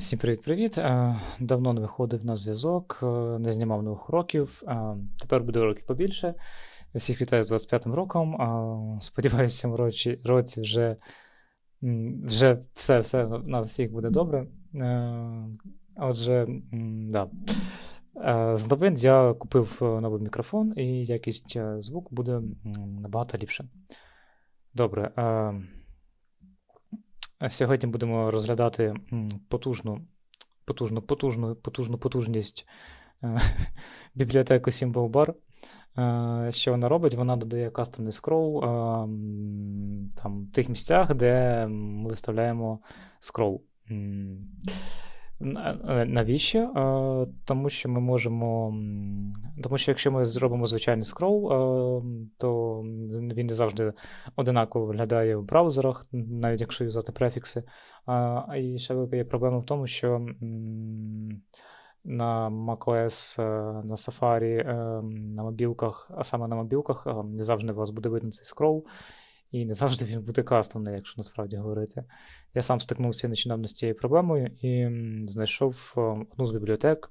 Всім привіт-привіт. Е, Давно не виходив на зв'язок, е, не знімав нових уроків. Е, Тепер буде уроків побільше. Всіх вітаю з 25-м роком. Сподіваюся, в цьому році, вже, вже все, все у всіх буде добре. Отже, да. З новин я купив новий мікрофон, і якість звуку буде набагато ліпше. Добре. Сьогодні будемо розглядати потужну, потужну, потужну, потужну потужність е, бібліотеку Symbol Е, Що вона робить? Вона додає кастомний скрол е, там, в тих місцях, де ми виставляємо скрол. Е, Навіщо? Е, Тому що ми можемо. Тому що якщо ми зробимо звичайний скрол, е, то він не завжди одинаково виглядає в браузерах, навіть якщо юзати префікси. І ще велика є проблема в тому, що на macOS, на Safari, на мобілках, а саме на мобілках, не завжди у вас буде видно цей скрол, і не завжди він буде кастомний, якщо насправді говорити. Я сам стикнувся нещодавно з цією проблемою і знайшов е, одну з бібліотек,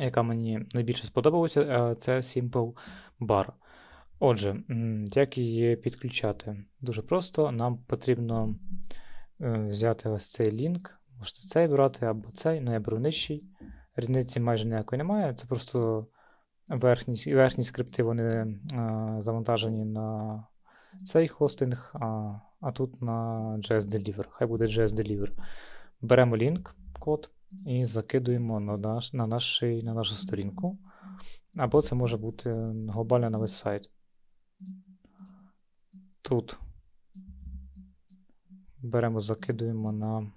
яка мені найбільше сподобалася, е, це Simple Bar. Отже, як її підключати? Дуже просто. Нам потрібно е, взяти ось цей лінк. Можете цей брати або цей, ну я беру нижчий. Різниці майже ніякої немає. Це просто верхні, верхні скрипти вони завантажені на цей хостинг, а, а тут на JS Deliver. Хай буде JS Deliver. Беремо лінк, код і закидуємо на, наш, на, нашій- на нашу сторінку. Або це може бути глобально на весь сайт. Тут беремо, закидуємо на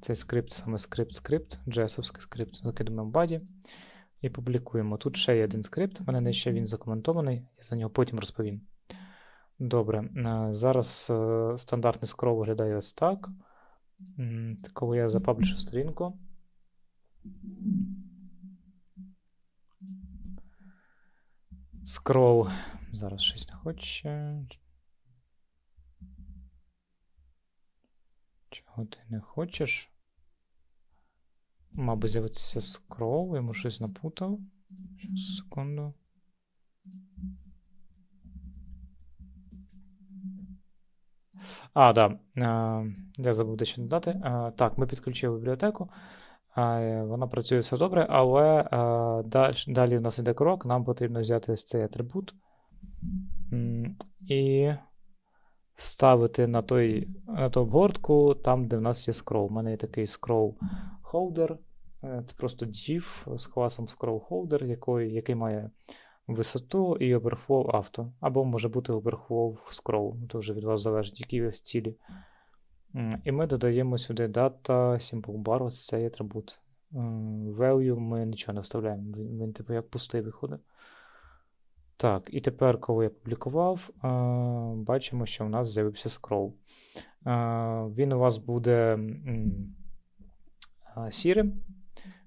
цей скрипт, саме скрипт-скрипт, JS-овський скрипт, закидуємо в баді і публікуємо. Тут ще є один скрипт, в мене нижче він закоментований, я за нього потім розповім. Добре, е, зараз е, стандартний скрол виглядає ось так. Коли я запаблішу сторінку. Скрол. Зараз щось не хоче. Чого ти не хочеш? Мабуть, з'явиться скрол, йому щось напутав. Щас, секунду. А, да. е, Я забув дещо додати. Е, Так, ми підключили бібліотеку. е, Вона працює все добре, але далі, у нас іде крок, нам потрібно взяти ось цей атрибут і вставити на, той, на ту обгортку там, де в нас є scroll. У мене є такий scroll holder. Це просто div з класом scroll holder, який має висоту і overflow auto. Або може бути overflow scroll. Це вже від вас залежить, які ви цілі. І ми додаємо сюди data, simple bar, ось цей атрибут. Value ми нічого не вставляємо. Він, типу як пустий виходить. Так, і тепер, коли я публікував, е, бачимо, що в нас з'явився скрол. Е, Він у вас буде е, сірим.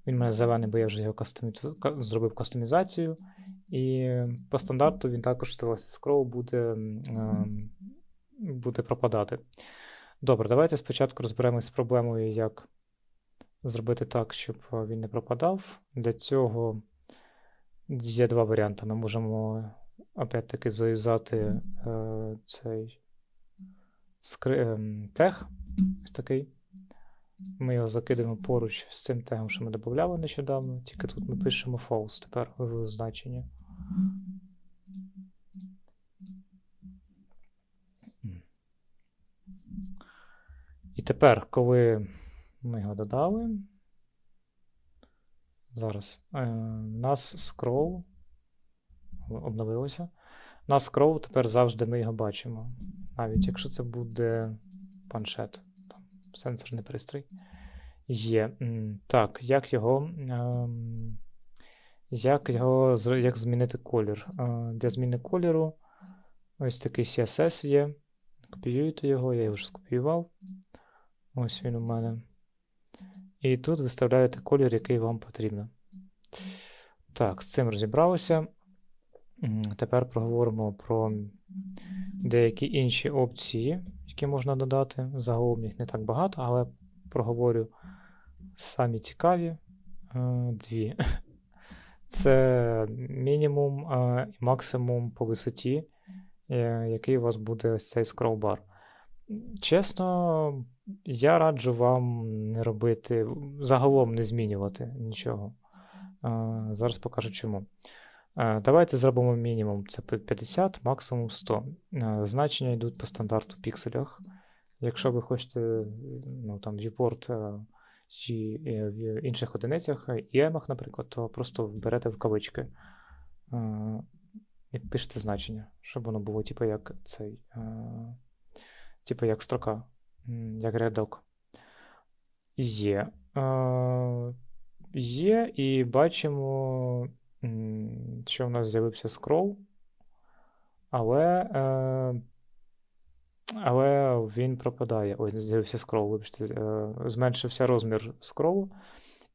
Він у мене зелений, бо я вже його кастомі... зробив кастомізацію. І по стандарту він також ось скрол буде, е, буде пропадати. Добре, давайте спочатку розберемось з проблемою, як зробити так, щоб він не пропадав. Для цього є два варіанти. Ми можемо опять-таки заюзати е, цей скри... ем, тег. Ось такий. Ми його закидаємо поруч з цим тегом, що ми додавали нещодавно. Тільки тут ми пишемо false тепер в значенні. І тепер, коли ми його додали, зараз е, у нас скрол обновилося. У нас скрол тепер завжди ми його бачимо. Навіть якщо це буде планшет, там, сенсорний пристрій. Є. Так, як його. Як його як змінити колір? Для зміни кольору ось такий CSS є. Копіюєте його, я його вже скопіював. Ось він у мене. І тут виставляєте колір, який вам потрібно. Так, з цим розібралося. Тепер проговоримо про деякі інші опції, які можна додати. Загалом їх не так багато, але проговорю самі цікаві е, дві. Це мінімум і максимум по висоті, е, який у вас буде ось цей скролбар. Чесно, я раджу вам не робити, загалом не змінювати нічого. Зараз покажу чому. Е, Давайте зробимо мінімум це 50, максимум 100. Е, Значення йдуть по стандарту пікселях. Якщо ви хочете ну, там, viewport чи е, в інших одиницях, е, EM, наприклад, то просто берете в кавички е, і пишете значення, щоб воно було типу як цей, типу як строка, як рядок. Є. Є, і бачимо, що в нас з'явився скрол, але, е, але він пропадає. Ой, з'явився скрол, вибачте, е, зменшився розмір скролу.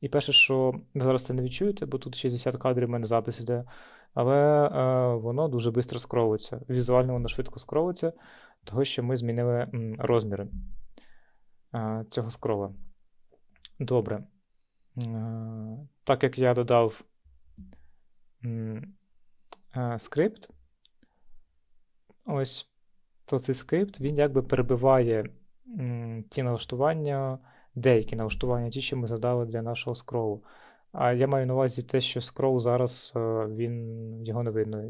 І перше, що зараз це не відчуєте, бо тут 60 кадрів в мене запис іде, але е, воно дуже швидко скролиться. Візуально воно швидко скролиться, того що ми змінили розміри е, цього скрола. Добре. Е, Так як я додав е, скрипт, ось, то цей скрипт він якби перебиває ті налаштування, деякі налаштування, ті, що ми задали для нашого скролу. А я маю на увазі те, що скрол зараз е, він його не видно.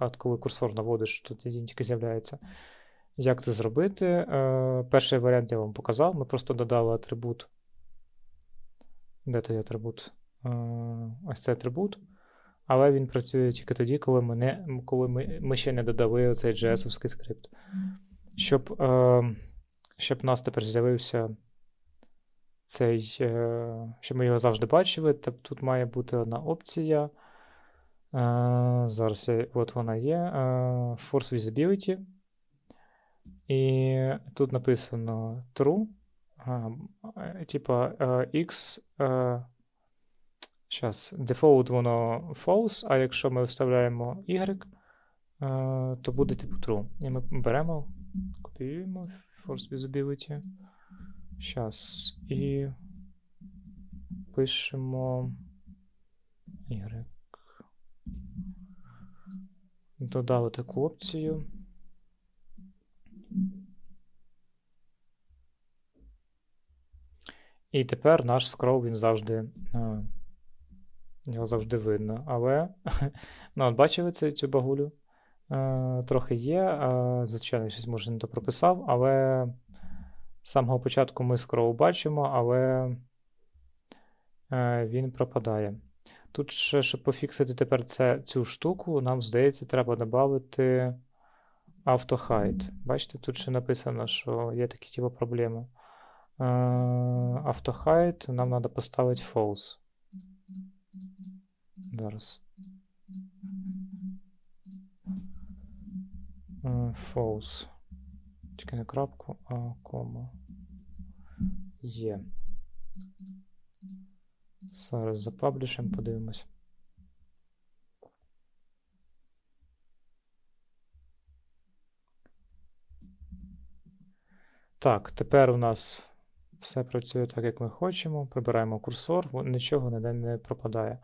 От коли курсор наводиш, тут він тільки з'являється. Як це зробити? Е, Перший варіант я вам показав. Ми просто додали атрибут. Де той атрибут? Е, Ось цей атрибут. Але він працює тільки тоді, коли ми, не, коли ми, ми ще не додали цей JS-овський скрипт. Щоб, е, щоб у нас тепер з'явився цей, е, щоб ми його завжди бачили, тобто тут має бути одна опція. Е, зараз я, от вона є. Е, Force Visibility. І тут написано true. Е, Типа X. е, Щас, default воно false, а якщо ми вставляємо Y, е, то буде типу true. І ми беремо, копіюємо force visibility. Щас. І пишемо Y. Додали таку опцію. І тепер наш скрол він завжди. Його завжди видно. Але, ну, от бачили це, цю багулю? Е, трохи є. Звичайно, щось може не то прописав, але з самого початку ми скрол бачимо, але е, він пропадає. Тут ще, щоб пофіксити тепер це, цю штуку, нам здається, треба додати автохайд. Бачите, тут ще написано, що є такі типу проблеми. Е, Автохайд нам треба поставити false. Зараз. Е, False. Тільки не крапку, а кома. Є. Зараз запаблішимо, подивимось. Так, тепер у нас все працює так, як ми хочемо. Прибираємо курсор, нічого ніде не пропадає.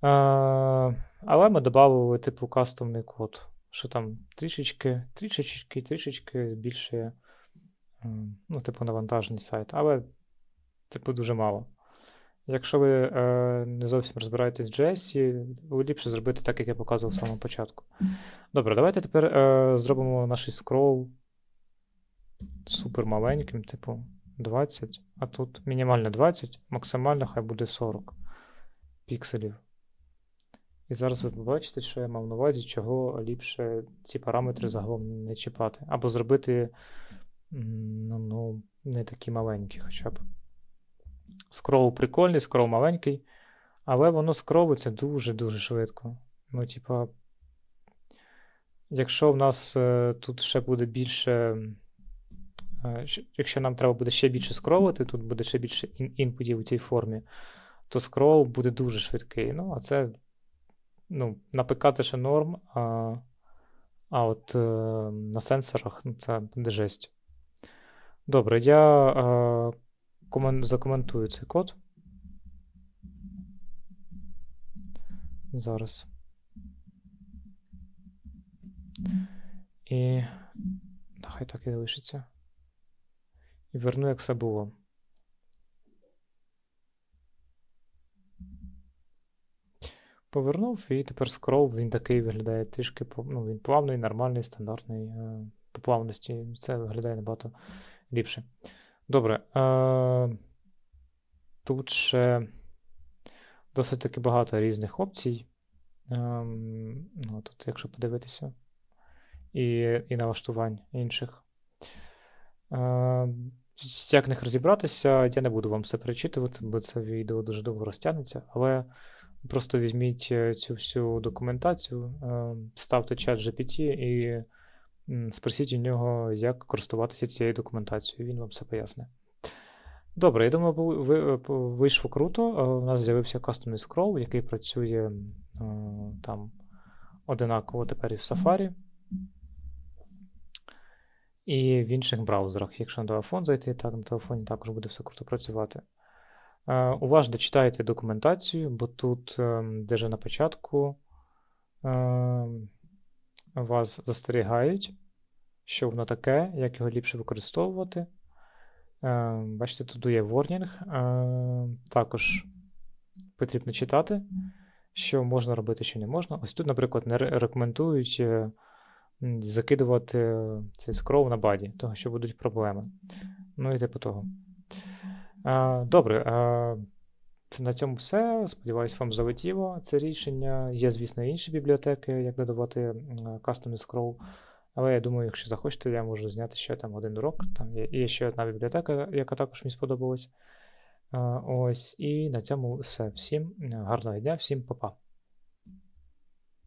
Але ми додали, типу, кастомний код, що там трішечки, трішечки, трішечки збільшує, ну, типу, навантажений сайт, але, типу, дуже мало. Якщо ви е, не зовсім розбираєтесь в JS, ви ліпше зробити так, як я показував в самому початку. Добре, давайте тепер е, зробимо наш скрол супер маленьким, типу 20, а тут мінімально 20, максимально хай буде 40 пікселів. І зараз ви побачите, що я мав на увазі, чого ліпше ці параметри загалом не чіпати. Або зробити ну, ну, не такі маленькі хоча б. Скрол прикольний, скрол маленький, але воно скролиться дуже-дуже швидко. Ну, типа, якщо в нас е, тут ще буде більше. е, Якщо нам треба буде ще більше скролити, тут буде ще більше ін- інпутів у цій формі, то скрол буде дуже швидкий. Ну, а це ну, на ПК це ще норм, а, а от е, на сенсорах ну, це буде жесть. Добре, я е, комен- закоментую цей код. Зараз. І. Та хай так і лишиться. І верну, як все було. Повернув, і тепер скрол, він такий виглядає трішки ну, він плавний, нормальний, стандартний. е, По плавності це виглядає набагато ліпше. Добре. Е, тут ще досить таки багато різних опцій. Ем, ну, тут, якщо подивитися, і, і налаштувань інших. Е, як в них розібратися, я не буду вам все перечитувати, бо це відео дуже довго розтягнеться, але просто візьміть е, цю всю документацію, е, ставте чат GPT і спросіть у нього, як користуватися цією документацією. Він вам все пояснить. Добре, я думаю, е, вийшло круто. У нас з'явився кастомний скрол, який працює там одинаково тепер і в Safari. І в інших браузерах. Якщо на телефон зайти, так на телефоні також буде все круто працювати. Е, Уважно читайте документацію, бо тут, ем, де на початку, ем, вас застерігають, що воно таке, як його ліпше використовувати. Е, Бачите, тут є ворнінг. Е, Також потрібно читати, що можна робити, що не можна. Ось тут, наприклад, не рекомендують е, закидувати е, цей скрол на баді, того що будуть проблеми. Ну і типу того. Е, Добре. е, Це на цьому все. Сподіваюсь, вам залетіло це рішення. Є, звісно, інші бібліотеки, як додавати Custom Scroll. Але я думаю, якщо захочете, я можу зняти ще там один урок. Там є, ще одна бібліотека, яка також мені сподобалась. Е, Ось, і на цьому все. Всім гарного дня, всім па-па.